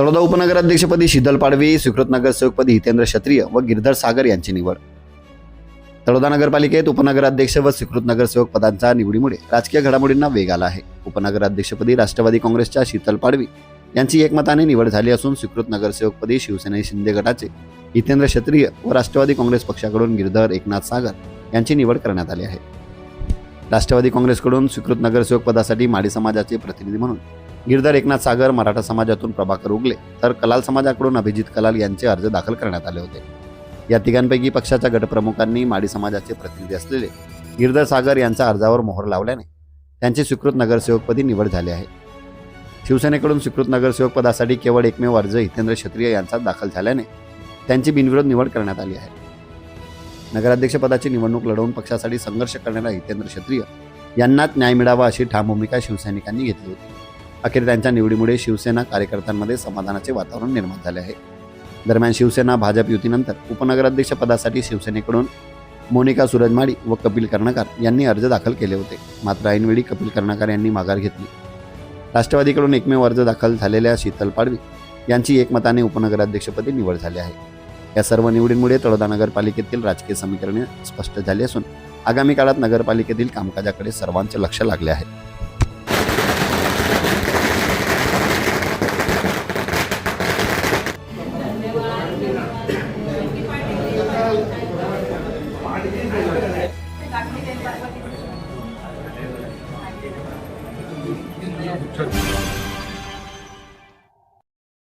तळोदा उपनगराध्यक्षपदी शीतल पाडवी स्वीकृत नगरसेवकपदी हितेंद्र क्षत्रिय व गिरधर सागर यांची निवड. तळोदा नगरपालिकेत उपनगराध्यक्ष व स्वीकृत नगरसेवक पदांच्या निवडीमुळे राजकीय घडामोडींना वेग आला आहे. उपनगराध्यक्षपदी राष्ट्रवादी काँग्रेसच्या शीतल पाडवी यांची एकमताने निवड झाली असून स्वीकृत नगरसेवकपदी शिवसेना शिंदे गटाचे हितेंद्र क्षत्रिय व राष्ट्रवादी काँग्रेस पक्षाकडून गिरधर एकनाथ सागर यांची निवड करण्यात आली आहे. राष्ट्रवादी काँग्रेसकडून स्वीकृत नगरसेवक पदासाठी माडी समाजाचे प्रतिनिधी म्हणून गिरधर एकनाथ सागर मराठा समाजातून प्रभाकर उगले तर कलाल समाजाकडून अभिजित कलाल यांचे अर्ज दाखल करण्यात आले होते. या तिघांपैकी पक्षाच्या गटप्रमुखांनी माडी समाजाचे प्रतिनिधी असलेले गिरधर सागर यांच्या अर्जावर मोहर लावल्याने त्यांची स्वीकृत नगरसेवकपदी निवड झाली आहे. शिवसेनेकडून स्वीकृत नगरसेवक पदासाठी केवळ एकमेव अर्ज हितेंद्र क्षत्रिय यांचा दाखल झाल्याने त्यांची बिनविरोध निवड करण्यात आली आहे. नगराध्यक्षपदाची निवडणूक लढवून पक्षासाठी संघर्ष करणाऱ्या हितेंद्र क्षत्रिय यांनाच न्याय मिळावा अशी ठाम भूमिका शिवसैनिकांनी घेतली होती. अखेर त्यांच्या निवडीमुळे शिवसेना कार्यकर्त्यांमध्ये समाधानाचे वातावरण निर्माण झाले आहे. दरम्यान शिवसेना भाजप युतीनंतर उपनगराध्यक्ष पदासाठी शिवसेनेकडून मोनिका सुरजमाडी व कपिल कर्णकार यांनी अर्ज दाखल केले होते. मात्र ऐनवेळी कपिल कर्णकार यांनी माघार घेतली. राष्ट्रवादीकडून एकमेव अर्ज दाखल झालेल्या शीतल पाडवी यांची एकमताने उपनगराध्यक्षपदी निवड झाली आहे. या सर्व निवडींमुळे तळोदा नगरपालिकेतील राजकीय समीकरणे स्पष्ट झाली असून आगामी काळात नगरपालिकेतील कामकाजाकडे सर्वांचे लक्ष लागले आहे. 这